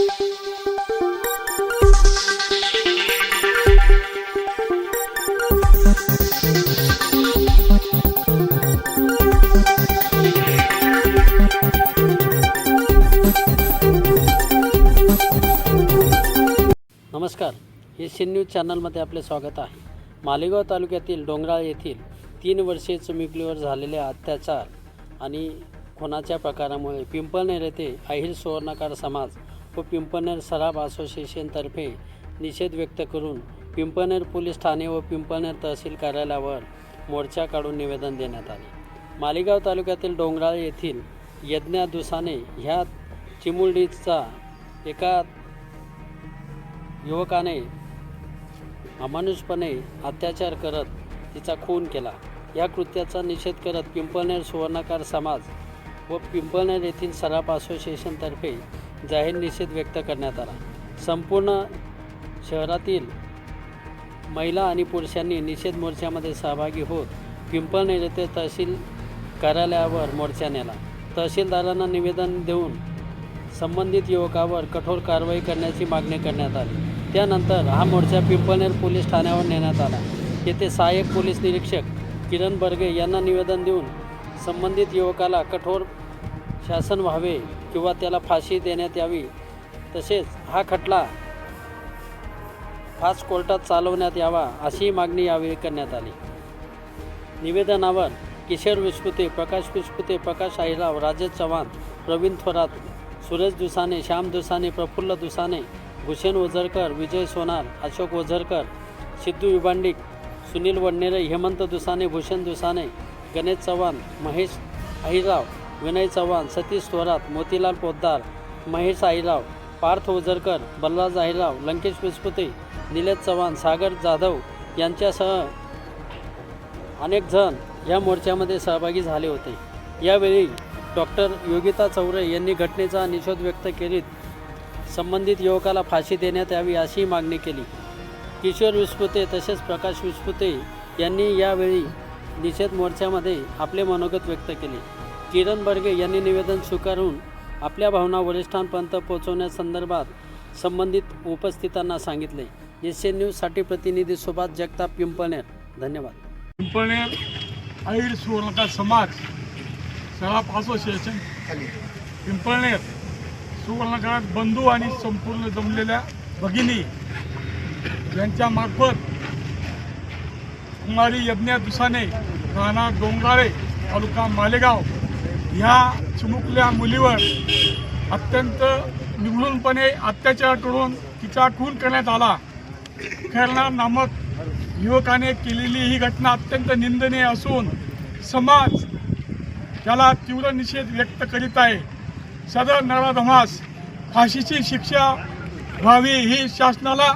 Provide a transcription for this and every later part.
नमस्कार. Asian news चॅनलमध्ये आपले स्वागत आहे. मालेगाव तालुक्यातील डोंगराळ येथील तीन वर्षे चुमिकलीवर झालेले अत्याचार आणि खुनाच्या प्रकारामुळे पिंपळनेर येथे अहिल सुवर्णकार समाज व पिंपनेर सराब असोसिएशनतर्फे निषेध व्यक्त करून पिंपळनेर पोलीस ठाणे व पिंपळनेर तहसील कार्यालयावर मोर्चा काढून निवेदन देण्यात आले. मालेगाव तालुक्यातील डोंगराळ येथील यज्ञा दुसाने ह्या चिमुरडीचा एका युवकाने अमानुषपणे अत्याचार करत तिचा खून केला. या कृत्याचा निषेध करत पिंपळनेर सुवर्णकार समाज व पिंपळनेर येथील सराफ असोसिएशनतर्फे जाहीर निषेध व्यक्त करण्यात आला. संपूर्ण शहरातील महिला आणि पुरुषांनी निषेध मोर्चामध्ये सहभागी होत पिंपळनेर येथे तहसील कार्यालयावर मोर्चा नेला. तहसीलदारांना निवेदन देऊन संबंधित युवकावर कठोर कारवाई करण्याची मागणी करण्यात आली. त्यानंतर हा मोर्चा पिंपळनेर पोलीस ठाण्यावर नेण्यात आला. येथे सहाय्यक पोलीस निरीक्षक किरण बर्गे यांना निवेदन देऊन संबंधित युवकाला कठोर शासन व्हावे किंवा त्याला फाशी देण्यात यावी तसेच हा खटला फास्ट कोर्टात चालवण्यात यावा अशी मागणी यावेळी करण्यात आली. निवेदनावर किशोर विस्पुते प्रकाश विस्पुते प्रकाश आहिराव राजेश चव्हाण प्रवीण थोरात सुरेश दुसाने श्याम दुसाने प्रफुल्ल दुसाने भूषण ओझरकर विजय सोनार अशोक ओझरकर सिद्धू विभांडिक सुनील वडनेरे हेमंत दुसाने भूषण दुसाने गणेश चव्हाण महेश अहिराव विनय चव्हाण सतीश थोरात मोतीलाल पोद्दार महेश आईराव पार्थ ओझरकर बल्लाज आहिराव लंकेश विस्पुते निलेश चव्हाण सागर जाधव यांच्यासह अनेक जण या मोर्चामध्ये सहभागी झाले होते. यावेळी डॉक्टर योगिता चौरे यांनी घटनेचा निषेध व्यक्त करीत संबंधित युवकाला फाशी देण्यात यावी अशी मागणी केली. किशोर विस्पुते तसेच प्रकाश विस्पुते यांनी यावेळी निषेध मोर्चामध्ये आपले मनोगत व्यक्त केले. किरण बर्गे यांनी निवेदन स्वीकारून आपल्या भावना वरिष्ठांपर्यंत पोहोचवण्यासंदर्भात संबंधित उपस्थितांना सांगितले. एस एन न्यूजसाठी प्रतिनिधी सुभाष जगताप पिंपळनेर. धन्यवाद. पिंपळनेर आईर सुवर्णकार समाज सराफ असोसिएशन पिंपळनेर सुवर्णकारात बंधू आणि संपूर्ण जमलेल्या भगिनी यांच्या मार्फत कुमारी यज्ञा दुसाने राहणार डोंगराळे तालुका मालेगाव ह्या चिमुकल्या मुलीवर अत्यंत निघूनपणे अत्याचार करून तिचा खून करण्यात आला. खैरनार नामक युवकाने केलेली ही घटना अत्यंत निंदनीय असून समाज त्याला तीव्र निषेध व्यक्त करीत आहे. सदर नराधमास फाशीची शिक्षा व्हावी ही शासनाला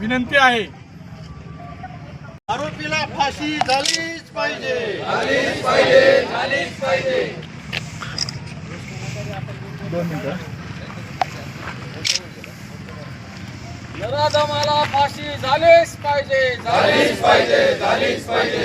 विनंती आहे. आरोपीला फाशी झालीच पाहिजे. नराधमाला फाशी झालीच पाहिजे झालीच पाहिजे झालीच पाहिजे.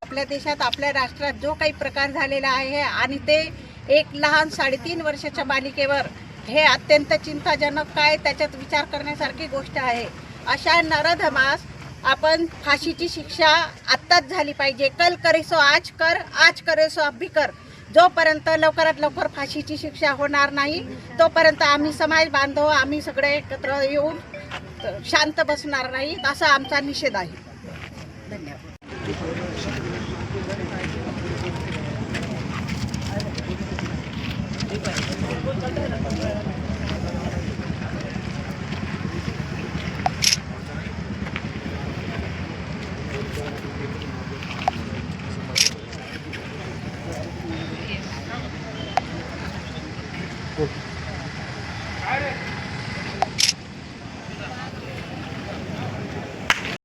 आपल्या देशात आपल्या राष्ट्रात जो काही प्रकार झालेला आहे आणि ते एक लहान साडेतीन वर्षाच्या बालिकेवर हे अत्यंत चिंताजनक काय त्याच्यात विचार करण्यासारखी गोष्ट आहे. अशा नरधमास आपण फाशीची शिक्षा आत्ताच झाली पाहिजे. कल करेसो आज कर आज करेसो अभी कर. जोपर्यंत लवकरात लवकर फाशीची शिक्षा होणार नाही तोपर्यंत आम्ही समाज बांधव आम्ही सगळे एकत्र येऊन शांत बसणार नाही असा आमचा निषेध आहे. धन्यवाद. Okay.